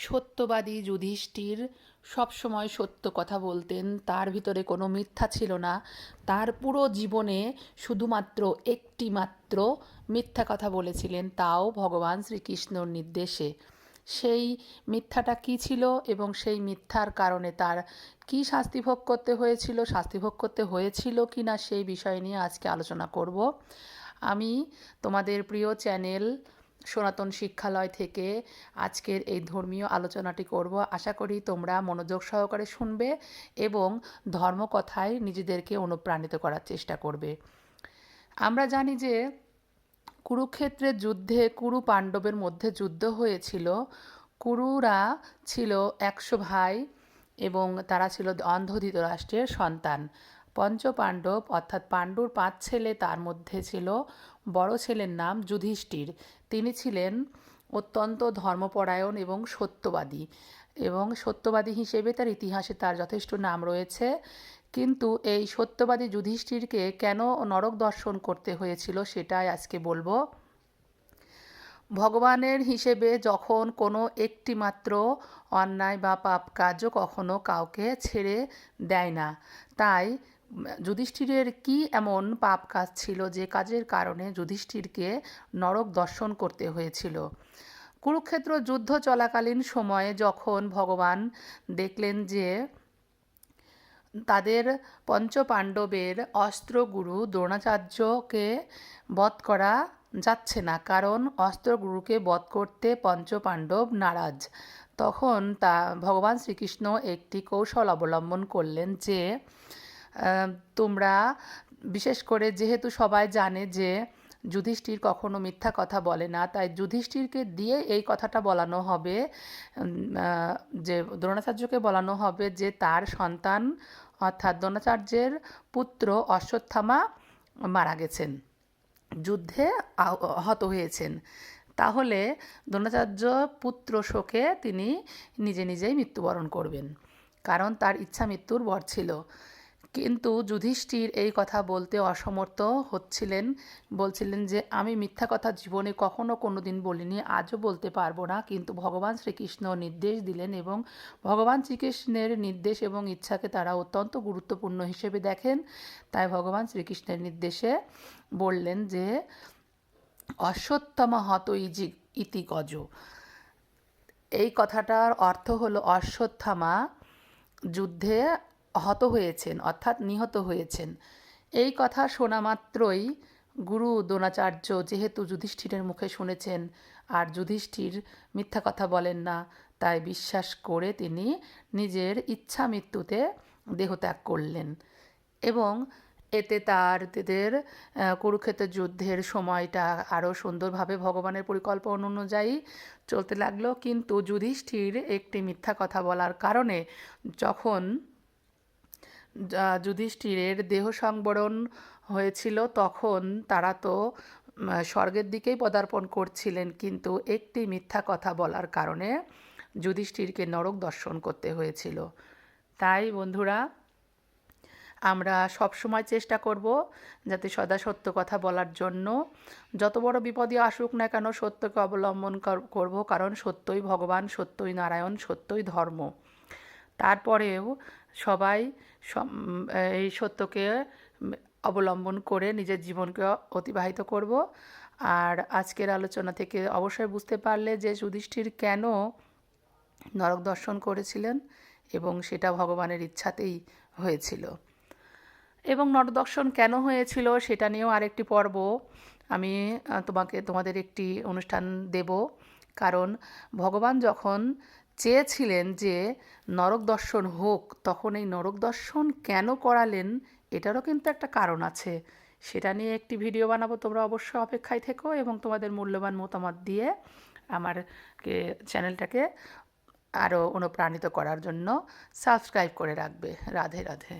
সত্যবাদী যুধিষ্ঠির সবসময় সত্য কথা বলতেন। তার ভিতরে কোনো মিথ্যা ছিল না। তার পুরো জীবনে শুধুমাত্র একটি মাত্র মিথ্যা কথা বলেছিলেন তাও ভগবান শ্রীকৃষ্ণর নির্দেশে। সেই মিথ্যাটা কী ছিল এবং সেই মিথ্যার কারণে তার কী শাস্তি ভোগ করতে হয়েছিল, শাস্তি ভোগ করতে হয়েছিল কি না সেই বিষয় নিয়ে আজকে আলোচনা করব। আমি তোমাদের প্রিয় চ্যানেল সনাতন শিক্ষালয় থেকে আজকের এই ধর্মীয় আলোচনাটি করব। আশা করি তোমরা মনোযোগ সহকারে শুনবে এবং ধর্মকথায় নিজেদেরকে অনুপ্রাণিত করার চেষ্টা করবে। আমরা জানি যে কুরুক্ষেত্রের যুদ্ধে কুরু পাণ্ডবের মধ্যে যুদ্ধ হয়েছিল। কুরুরা ছিল একশো ভাই এবং তারা ছিল অন্ধ ধৃতরাষ্ট্রের সন্তান। পঞ্চ পাণ্ডব অর্থাৎ পাণ্ডুর পাঁচ ছেলে তার মধ্যে ছিল। বড় ছেলের নাম যুধিষ্ঠির। তিনি ছিলেন অত্যন্ত ধর্মপরায়ণ এবং সত্যবাদী এবং সত্যবাদী হিসেবে তার ইতিহাসে তার যথেষ্ট নাম রয়েছে। কিন্তু এই সত্যবাদী যুধিষ্ঠিরকে কেন নরক দর্শন করতে হয়েছিল সেটাই আজকে বলব। ভগবানের হিসেবে যখন কোনো একটি মাত্র অন্যায় বা পাপ কার্য কখনো কাউকে ছেড়ে দেয় না, তাই যুধিষ্ঠিরের কি এমন পাপ কাজ ছিল যে কাজের কারণে যুধিষ্ঠিরকে নরক দর্শন করতে হয়েছিল? কুরুক্ষেত্র যুদ্ধ চলাকালীন সময়ে যখন ভগবান দেখলেন যে তাদের পঞ্চপাণ্ডবের অস্ত্রগুরু দ্রোণাচার্যকে বধ করা যাচ্ছে না, কারণ অস্ত্রগুরুকে বধ করতে পঞ্চপাণ্ডব নারাজ, তখন তা ভগবান শ্রীকৃষ্ণ একটি কৌশল অবলম্বন করলেন যে তোমরা, বিশেষ করে যেহেতু সবাই জানে যে যুধিষ্ঠির কখনো মিথ্যা কথা বলে না, তাই যুধিষ্ঠিরকে দিয়ে এই কথাটা বলানো হবে যে দ্রোণাচার্যকে বলানো হবে যে তার সন্তান অর্থাৎ দ্রোণাচার্যের পুত্র অশ্বত্থামা মারা গেছেন, যুদ্ধে আহত হয়েছেন। তাহলে দ্রোণাচার্য পুত্র শোকে তিনি নিজে নিজেই মৃত্যুবরণ করবেন, কারণ তার ইচ্ছা মৃত্যুর বর ছিল। কিন্তু যুধিষ্ঠির এই কথা বলতে অসমর্থ হচ্ছিলেন। বলছিলেন যে, আমি মিথ্যা কথা জীবনে কখনো কোনো দিন বলিনি, আজও বলতে পারব না। কিন্তু ভগবান শ্রীকৃষ্ণ নির্দেশ দিলেন এবং ভগবান শ্রীকৃষ্ণের নির্দেশ এবং ইচ্ছাকে তারা অত্যন্ত গুরুত্বপূর্ণ হিসেবে দেখেন। তাই ভগবান শ্রীকৃষ্ণের নির্দেশে বললেন যে, অশ্বত্থমা হত ইজি ইতি গজ। এই কথাটার অর্থ হলো, অশ্বত্থামা যুদ্ধে হত হয়েছেন, অর্থাৎ নিহত হয়েছেন। এই কথা শোনা মাত্রই গুরু দ্রোণাচার্য যেহেতু যুধিষ্ঠিরের মুখে শুনেছেন, আর যুধিষ্ঠির মিথ্যা কথা বলেন না, তাই বিশ্বাস করে তিনি নিজের ইচ্ছা মৃত্যুতে দেহত্যাগ করলেন। এবং এতে তার তাদের কুরুক্ষেত্রের যুদ্ধের সময়টা আরও সুন্দরভাবে ভগবানের পরিকল্পনা অনুযায়ী চলতে লাগল। কিন্তু যুধিষ্ঠির একটি মিথ্যা কথা বলার কারণে যখন যুধিষ্ঠিরের দেহ সংবরণ হয়েছিল, তখন তারা তো স্বর্গের দিকেই পদার্পণ করছিলেন, কিন্তু একটি মিথ্যা কথা বলার কারণে যুধিষ্ঠিরকে নরক দর্শন করতে হয়েছিল। তাই বন্ধুরা, আমরা সব সময় চেষ্টা করব যাতে সদা সত্য কথা বলার জন্য। যত বড় বিপদই আসুক না কেন, সত্যকে অবলম্বন করব, কারণ সত্যই ভগবান, সত্যই নারায়ণ, সত্যই ধর্ম। তারপরেও সবাই এই সত্যকে অবলম্বন করে নিজের জীবনকে অতিবাহিত করব। আর আজকের আলোচনা থেকে অবশ্যই বুঝতে পারলে যে যুধিষ্ঠির কেন নরক দর্শন করেছিলেন এবং সেটা ভগবানের ইচ্ছাতেই হয়েছিল। এবং নরদর্শন কেন হয়েছিল সেটা নিয়েও আরেকটি পর্ব আমি তোমাকে, তোমাদের একটি অনুষ্ঠান দেব। কারণ ভগবান যখন চেয়েছিলেন যে নরক দর্শন হোক, তখন এই নরক দর্শন কেন করালেন এটারও কিন্তু একটা কারণ আছে। সেটা নিয়ে একটি ভিডিও বানাবো, তোমরা অবশ্যই অপেক্ষায় থেকো এবং তোমাদের মূল্যবান মতামত দিয়ে আমার চ্যানেলটাকে আরও অনুপ্রাণিত করার জন্য সাবস্ক্রাইব করে রাখবে। রাধে রাধে।